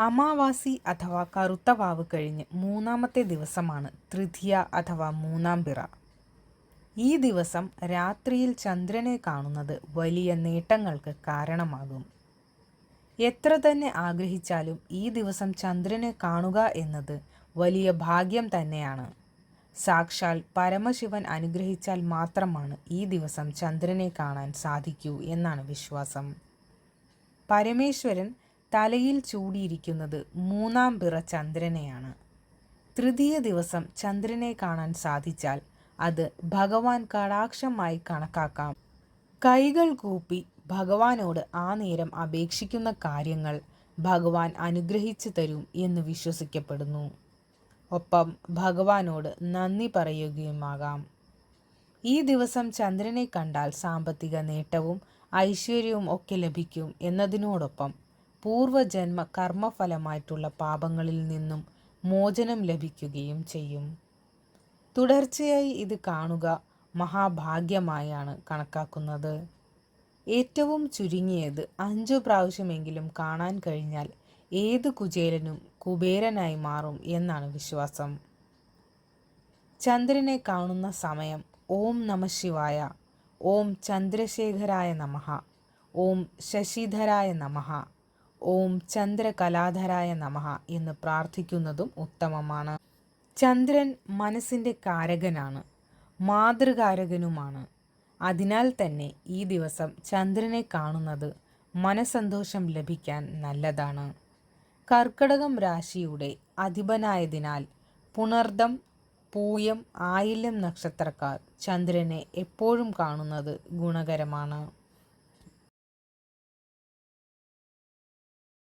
അമാവാസി അഥവാ കറുത്ത വാവ് കഴിഞ്ഞ് മൂന്നാമത്തെ ദിവസമാണ് തൃതീയ അഥവാ മൂന്നാം പിറ. ഈ ദിവസം രാത്രിയിൽ ചന്ദ്രനെ കാണുന്നത് വലിയ നേട്ടങ്ങൾക്ക് കാരണമാകും. എത്ര തന്നെ ആഗ്രഹിച്ചാലും ഈ ദിവസം ചന്ദ്രനെ കാണുക എന്നത് വലിയ ഭാഗ്യം തന്നെയാണ്. സാക്ഷാൽ പരമശിവൻ അനുഗ്രഹിച്ചാൽ മാത്രമാണ് ഈ ദിവസം ചന്ദ്രനെ കാണാൻ സാധിക്കൂ എന്നാണ് വിശ്വാസം. പരമേശ്വരൻ തലയിൽ ചൂടിയിരിക്കുന്നത് മൂന്നാം പിറ ചന്ദ്രനെയാണ്. തൃതീയ ദിവസം ചന്ദ്രനെ കാണാൻ സാധിച്ചാൽ അത് ഭഗവാൻ കടാക്ഷമായി കണക്കാക്കാം. കൈകൾ കൂപ്പി ഭഗവാനോട് ആ നേരം അപേക്ഷിക്കുന്ന കാര്യങ്ങൾ ഭഗവാൻ അനുഗ്രഹിച്ചു തരും എന്ന് വിശ്വസിക്കപ്പെടുന്നു. ഒപ്പം ഭഗവാനോട് നന്ദി പറയുകയുമാകാം. ഈ ദിവസം ചന്ദ്രനെ കണ്ടാൽ സാമ്പത്തിക നേട്ടവും ഐശ്വര്യവും ഒക്കെ ലഭിക്കും എന്നതിനോടൊപ്പം പൂർവജന്മ കർമ്മഫലമായിട്ടുള്ള പാപങ്ങളിൽ നിന്നും മോചനം ലഭിക്കുകയും ചെയ്യും. തുടർച്ചയായി ഇത് കാണുക മഹാഭാഗ്യമായാണ് കണക്കാക്കുന്നത്. ഏറ്റവും ചുരുങ്ങിയത് അഞ്ചു പ്രാവശ്യമെങ്കിലും കാണാൻ കഴിഞ്ഞാൽ ഏത് കുചേലനും കുബേരനായി മാറും എന്നാണ് വിശ്വാസം. ചന്ദ്രനെ കാണുന്ന സമയം ഓം നമ ശിവായ ഓം ചന്ദ്രശേഖരായ നമഃ ഓം ശശിധരായ നമഃ ഓം ചന്ദ്രകലാധരായ നമഃ എന്ന് പ്രാർത്ഥിക്കുന്നതും ഉത്തമമാണ്. ചന്ദ്രൻ മനസ്സിന്റെ കാരകനാണ് മാതൃകാരകനുമാണ്. അതിനാൽ തന്നെ ഈ ദിവസം ചന്ദ്രനെ കാണുന്നത് മനസന്തോഷം ലഭിക്കാൻ നല്ലതാണ്. കർക്കടകം രാശിയുടെ അധിപനായതിനാൽ പുണർദം പൂയം ആയില്യം നക്ഷത്രക്കാർ ചന്ദ്രനെ എപ്പോഴും കാണുന്നത് ഗുണകരമാണ്.